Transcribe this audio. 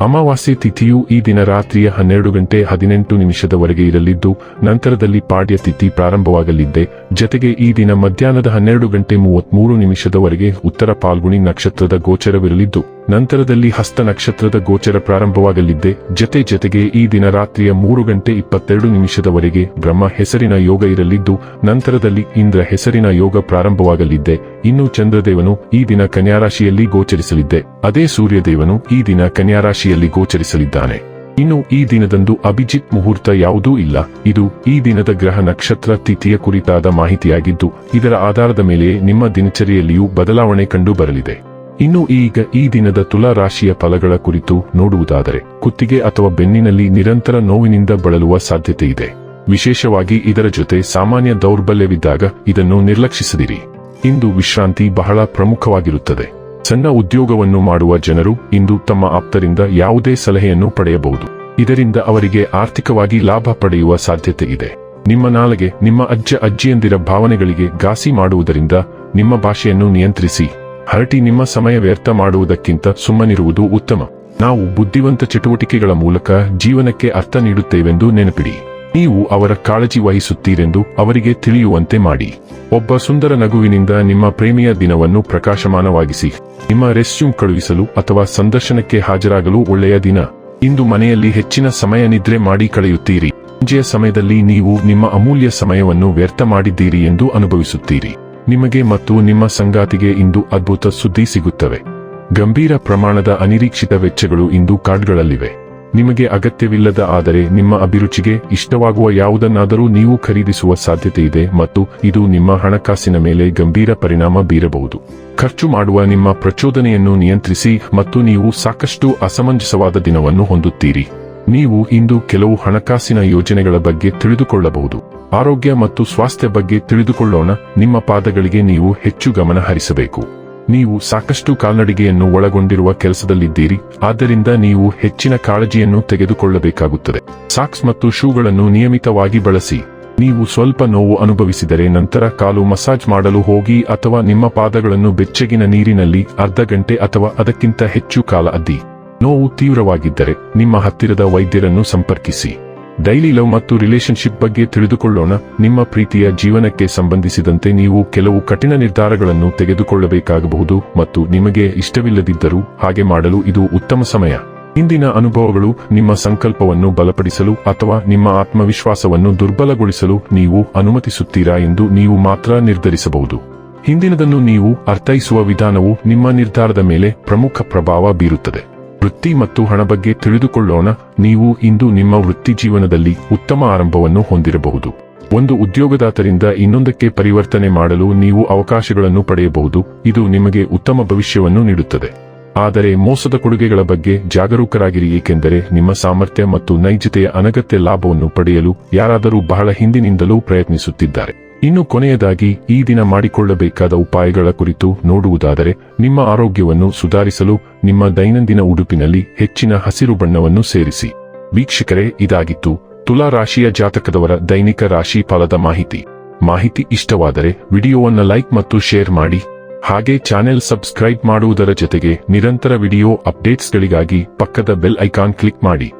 ಅಮಾವಾಸ್ಯೆ ತಿಥಿಯು ಈ ದಿನ ರಾತ್ರಿಯ ಹನ್ನೆರಡು ಗಂಟೆ ಹದಿನೆಂಟು ನಿಮಿಷದವರೆಗೆ ಇರಲಿದ್ದು, ನಂತರದಲ್ಲಿ ಪಾಡ್ಯ ತಿಥಿ ಪ್ರಾರಂಭವಾಗಲಿದ್ದೆ. ಜತೆಗೆ ಈ ದಿನ ಮಧ್ಯಾಹ್ನದ ಹನ್ನೆರಡು ಗಂಟೆ ಮೂವತ್ಮೂರು ನಿಮಿಷದವರೆಗೆ ಉತ್ತರ ಪಾಲ್ಗುಣಿ ನಕ್ಷತ್ರದ ಗೋಚರವಿರಲಿದ್ದು ನಂತರದಲ್ಲಿ ಹಸ್ತ ನಕ್ಷತ್ರದ ಗೋಚರ ಪ್ರಾರಂಭವಾಗಲಿದ್ದೆ. ಜತೆ ಜತೆಗೆ ಈ ದಿನ ರಾತ್ರಿಯ ಮೂರು ಗಂಟೆ ಇಪ್ಪತ್ತೆರಡು ನಿಮಿಷದವರೆಗೆ ಬ್ರಹ್ಮ ಹೆಸರಿನ ಯೋಗ ಇರಲಿದ್ದು, ನಂತರದಲ್ಲಿ ಇಂದ್ರ ಹೆಸರಿನ ಯೋಗ ಪ್ರಾರಂಭವಾಗಲಿದ್ದೆ. ಇನ್ನು ಚಂದ್ರದೇವನು ಈ ದಿನ ಕನ್ಯಾರಾಶಿಯಲ್ಲಿ ಗೋಚರಿಸಲಿದ್ದೆ. ಅದೇ ಸೂರ್ಯದೇವನು ಈ ದಿನ ಕನ್ಯಾರಾಶಿಯಲ್ಲಿ ಗೋಚರಿಸಲಿದ್ದಾನೆ. ಇನ್ನು ಈ ದಿನದಂದು ಅಭಿಜಿತ್ ಮುಹೂರ್ತ ಯಾವುದೂ ಇಲ್ಲ. ಇದು ಈ ದಿನದ ಗ್ರಹ ನಕ್ಷತ್ರ ತಿಥಿಯ ಕುರಿತಾದ ಮಾಹಿತಿಯಾಗಿದ್ದು, ಇದರ ಆಧಾರದ ಮೇಲೆ ನಿಮ್ಮ ದಿನಚರಿಯಲ್ಲಿಯೂ ಬದಲಾವಣೆ ಕಂಡು ಬರಲಿದೆ. ಇನ್ನು ಈಗ ಈ ದಿನದ ತುಲಾ ರಾಶಿಯ ಫಲಗಳ ಕುರಿತು ನೋಡುವುದಾದರೆ ಕುತ್ತಿಗೆ ಅಥವಾ ಬೆನ್ನಿನಲ್ಲಿ ನಿರಂತರ ನೋವಿನಿಂದ ಬಳಲುವ ಸಾಧ್ಯತೆ ಇದೆ. ವಿಶೇಷವಾಗಿ ಇದರ ಜೊತೆ ಸಾಮಾನ್ಯ ದೌರ್ಬಲ್ಯವಿದ್ದಾಗ ಇದನ್ನು ನಿರ್ಲಕ್ಷಿಸದಿರಿ. ಇಂದು ವಿಶ್ರಾಂತಿ ಬಹಳ ಪ್ರಮುಖವಾಗಿರುತ್ತದೆ. ಸಣ್ಣ ಉದ್ಯೋಗವನ್ನು ಮಾಡುವ ಜನರು ಇಂದು ತಮ್ಮ ಆಪ್ತರಿಂದ ಯಾವುದೇ ಸಲಹೆಯನ್ನು ಪಡೆಯಬಹುದು. ಇದರಿಂದ ಅವರಿಗೆ ಆರ್ಥಿಕವಾಗಿ ಲಾಭ ಪಡೆಯುವ ಸಾಧ್ಯತೆ ಇದೆ. ನಿಮ್ಮ ನಾಲಗೆ ನಿಮ್ಮ ಅಜ್ಜ ಅಜ್ಜಿಯಂದಿರ ಭಾವನೆಗಳಿಗೆ ಘಾಸಿ ಮಾಡುವುದರಿಂದ ನಿಮ್ಮ ಭಾಷೆಯನ್ನು ನಿಯಂತ್ರಿಸಿ. ಹರಟಿ ನಿಮ್ಮ ಸಮಯ ವ್ಯರ್ಥ ಮಾಡುವುದಕ್ಕಿಂತ ಸುಮ್ಮನಿರುವುದು ಉತ್ತಮ. ನಾವು ಬುದ್ಧಿವಂತ ಚಟುವಟಿಕೆಗಳ ಮೂಲಕ ಜೀವನಕ್ಕೆ ಅರ್ಥ ನೀಡುತ್ತೇವೆಂದು ನೆನಪಿಡಿ. ನೀವು ಅವರ ಕಾಳಜಿ ವಹಿಸುತ್ತೀರೆಂದು ಅವರಿಗೆ ತಿಳಿಯುವಂತೆ ಮಾಡಿ. ಒಬ್ಬ ಸುಂದರ ನಗುವಿನಿಂದ ನಿಮ್ಮ ಪ್ರೇಮಿಯ ದಿನವನ್ನು ಪ್ರಕಾಶಮಾನವಾಗಿಸಿ. ನಿಮ್ಮ ರೆಸ್ಯೂಮ್ ಕಳುಹಿಸಲು ಅಥವಾ ಸಂದರ್ಶನಕ್ಕೆ ಹಾಜರಾಗಲು ಒಳ್ಳೆಯ ದಿನ. ಇಂದು ಮನೆಯಲ್ಲಿ ಹೆಚ್ಚಿನ ಸಮಯ ನಿದ್ರೆ ಮಾಡಿ ಕಳೆಯುತ್ತೀರಿ. ಸಂಜೆಯ ಸಮಯದಲ್ಲಿ ನೀವು ನಿಮ್ಮ ಅಮೂಲ್ಯ ಸಮಯವನ್ನು ವ್ಯರ್ಥ ಮಾಡಿದ್ದೀರಿ ಎಂದು ಅನುಭವಿಸುತ್ತೀರಿ. ನಿಮಗೆ ಮತ್ತು ನಿಮ್ಮ ಸಂಗಾತಿಗೆ ಇಂದು ಅದ್ಭುತ ಸುದ್ದಿ ಸಿಗುತ್ತವೆ. ಗಂಭೀರ ಪ್ರಮಾಣದ ಅನಿರೀಕ್ಷಿತ ವೆಚ್ಚಗಳು ಇಂದು ಕಾರ್ಡ್ಗಳಲ್ಲಿವೆ. ನಿಮಗೆ ಅಗತ್ಯವಿಲ್ಲದ ಆದರೆ ನಿಮ್ಮ ಅಭಿರುಚಿಗೆ ಇಷ್ಟವಾಗುವ ಯಾವುದನ್ನಾದರೂ ನೀವು ಖರೀದಿಸುವ ಸಾಧ್ಯತೆ ಇದೆ ಮತ್ತು ಇದು ನಿಮ್ಮ ಹಣಕಾಸಿನ ಮೇಲೆ ಗಂಭೀರ ಪರಿಣಾಮ ಬೀರಬಹುದು. ಖರ್ಚು ಮಾಡುವ ನಿಮ್ಮ ಪ್ರಚೋದನೆಯನ್ನು ನಿಯಂತ್ರಿಸಿ ಮತ್ತು ನೀವು ಸಾಕಷ್ಟು ಅಸಮಂಜಸವಾದ ದಿನವನ್ನು ಹೊಂದುತ್ತೀರಿ. ನೀವು ಇಂದು ಕೆಲವು ಹಣಕಾಸಿನ ಯೋಜನೆಗಳ ಬಗ್ಗೆ ತಿಳಿದುಕೊಳ್ಳಬಹುದು. ಆರೋಗ್ಯ ಮತ್ತು ಸ್ವಾಸ್ಥ್ಯ ಬಗ್ಗೆ ತಿಳಿದುಕೊಳ್ಳೋಣ. ನಿಮ್ಮ ಪಾದಗಳಿಗೆ ನೀವು ಹೆಚ್ಚು ಗಮನ ಹರಿಸಬೇಕು. ನೀವು ಸಾಕಷ್ಟು ಕಾಲ್ನಡಿಗೆಯನ್ನು ಒಳಗೊಂಡಿರುವ ಕೆಲಸದಲ್ಲಿದ್ದೀರಿ. ಆದ್ದರಿಂದ ನೀವು ಹೆಚ್ಚಿನ ಕಾಳಜಿಯನ್ನು ತೆಗೆದುಕೊಳ್ಳಬೇಕಾಗುತ್ತದೆ. ಸಾಕ್ಸ್ ಮತ್ತು ಶೂಗಳನ್ನು ನಿಯಮಿತವಾಗಿ ಬಳಸಿ. ನೀವು ಸ್ವಲ್ಪ ನೋವು ಅನುಭವಿಸಿದರೆ ನಂತರ ಕಾಲು ಮಸಾಜ್ ಮಾಡಲು ಹೋಗಿ ಅಥವಾ ನಿಮ್ಮ ಪಾದಗಳನ್ನು ಬೆಚ್ಚಗಿನ ನೀರಿನಲ್ಲಿ ಅರ್ಧ ಗಂಟೆ ಅಥವಾ ಅದಕ್ಕಿಂತ ಹೆಚ್ಚು ಕಾಲ ಅದ್ದಿ. ನೋವು ತೀವ್ರವಾಗಿದ್ದರೆ ನಿಮ್ಮ ಹತ್ತಿರದ ವೈದ್ಯರನ್ನು ಸಂಪರ್ಕಿಸಿ. ಡೈಲಿ ಲವ್ ಮತ್ತು ರಿಲೇಶನ್ಶಿಪ್ ಬಗ್ಗೆ ತಿಳಿದುಕೊಳ್ಳೋಣ. ನಿಮ್ಮ ಪ್ರೀತಿಯ ಜೀವನಕ್ಕೆ ಸಂಬಂಧಿಸಿದಂತೆ ನೀವು ಕೆಲವು ಕಠಿಣ ನಿರ್ಧಾರಗಳನ್ನು ತೆಗೆದುಕೊಳ್ಳಬೇಕಾಗಬಹುದು ಮತ್ತು ನಿಮಗೆ ಇಷ್ಟವಿಲ್ಲದಿದ್ದರೂ ಹಾಗೆ ಮಾಡಲು ಇದು ಉತ್ತಮ ಸಮಯ. ಇಂದಿನ ಅನುಭವಗಳು ನಿಮ್ಮ ಸಂಕಲ್ಪವನ್ನು ಬಲಪಡಿಸಲು ಅಥವಾ ನಿಮ್ಮ ಆತ್ಮವಿಶ್ವಾಸವನ್ನು ದುರ್ಬಲಗೊಳಿಸಲು ನೀವು ಅನುಮತಿಸುತ್ತೀರಾ ಎಂದು ನೀವು ಮಾತ್ರ ನಿರ್ಧರಿಸಬಹುದು. ಹಿಂದಿನದನ್ನು ನೀವು ಅರ್ಥೈಸುವ ವಿಧಾನವು ನಿಮ್ಮ ನಿರ್ಧಾರದ ಮೇಲೆ ಪ್ರಮುಖ ಪ್ರಭಾವ ಬೀರುತ್ತದೆ. ವೃತ್ತಿ ಮತ್ತು ಹಣ ಬಗ್ಗೆ ತಿಳಿದುಕೊಳ್ಳೋಣ. ನೀವು ಇಂದು ನಿಮ್ಮ ವೃತ್ತಿ ಜೀವನದಲ್ಲಿ ಉತ್ತಮ ಆರಂಭವನ್ನು ಹೊಂದಿರಬಹುದು. ಒಂದು ಉದ್ಯೋಗದಾತರಿಂದ ಇನ್ನೊಂದಕ್ಕೆ ಪರಿವರ್ತನೆ ಮಾಡಲು ನೀವು ಅವಕಾಶಗಳನ್ನು ಪಡೆಯಬಹುದು. ಇದು ನಿಮಗೆ ಉತ್ತಮ ಭವಿಷ್ಯವನ್ನು ನೀಡುತ್ತದೆ. ಆದರೆ ಮೋಸದ ಕೊಡುಗೆಗಳ ಬಗ್ಗೆ ಜಾಗರೂಕರಾಗಿರಿ, ಏಕೆಂದರೆ ನಿಮ್ಮ ಸಾಮರ್ಥ್ಯ ಮತ್ತು ನೈಜತೆಯ ಅನಗತ್ಯ ಲಾಭವನ್ನು ಪಡೆಯಲು ಯಾರಾದರೂ ಬಹಳ ಹಿಂದಿನಿಂದಲೂ ಪ್ರಯತ್ನಿಸುತ್ತಿದ್ದಾರೆ. ಇನ್ನು ಕೊನೆಯದಾಗಿ ಈ ದಿನ ಮಾಡಿಕೊಳ್ಳಬೇಕಾದ ಉಪಾಯಗಳ ಕುರಿತು ನೋಡುವುದಾದರೆ, ನಿಮ್ಮ ಆರೋಗ್ಯವನ್ನು ಸುಧಾರಿಸಲು ನಿಮ್ಮ ದೈನಂದಿನ ಉಡುಪಿನಲ್ಲಿ ಹೆಚ್ಚಿನ ಹಸಿರು ಬಣ್ಣವನ್ನು ಸೇರಿಸಿ. ವೀಕ್ಷಕರೇ, ಇದಾಗಿತ್ತು ತುಲಾ ರಾಶಿಯ ಜಾತಕದವರ ದೈನಿಕ ರಾಶಿ ಫಲದ ಮಾಹಿತಿ. ಮಾಹಿತಿ ಇಷ್ಟವಾದರೆ ವಿಡಿಯೋವನ್ನು ಲೈಕ್ ಮತ್ತು ಶೇರ್ ಮಾಡಿ. ಹಾಗೆ ಚಾನೆಲ್ ಸಬ್ಸ್ಕ್ರೈಬ್ ಮಾಡುವುದರ ಜೊತೆಗೆ ನಿರಂತರ ವಿಡಿಯೋ ಅಪ್ಡೇಟ್ಸ್ಗಳಿಗಾಗಿ ಪಕ್ಕದ ಬೆಲ್ ಐಕಾನ್ ಕ್ಲಿಕ್ ಮಾಡಿ.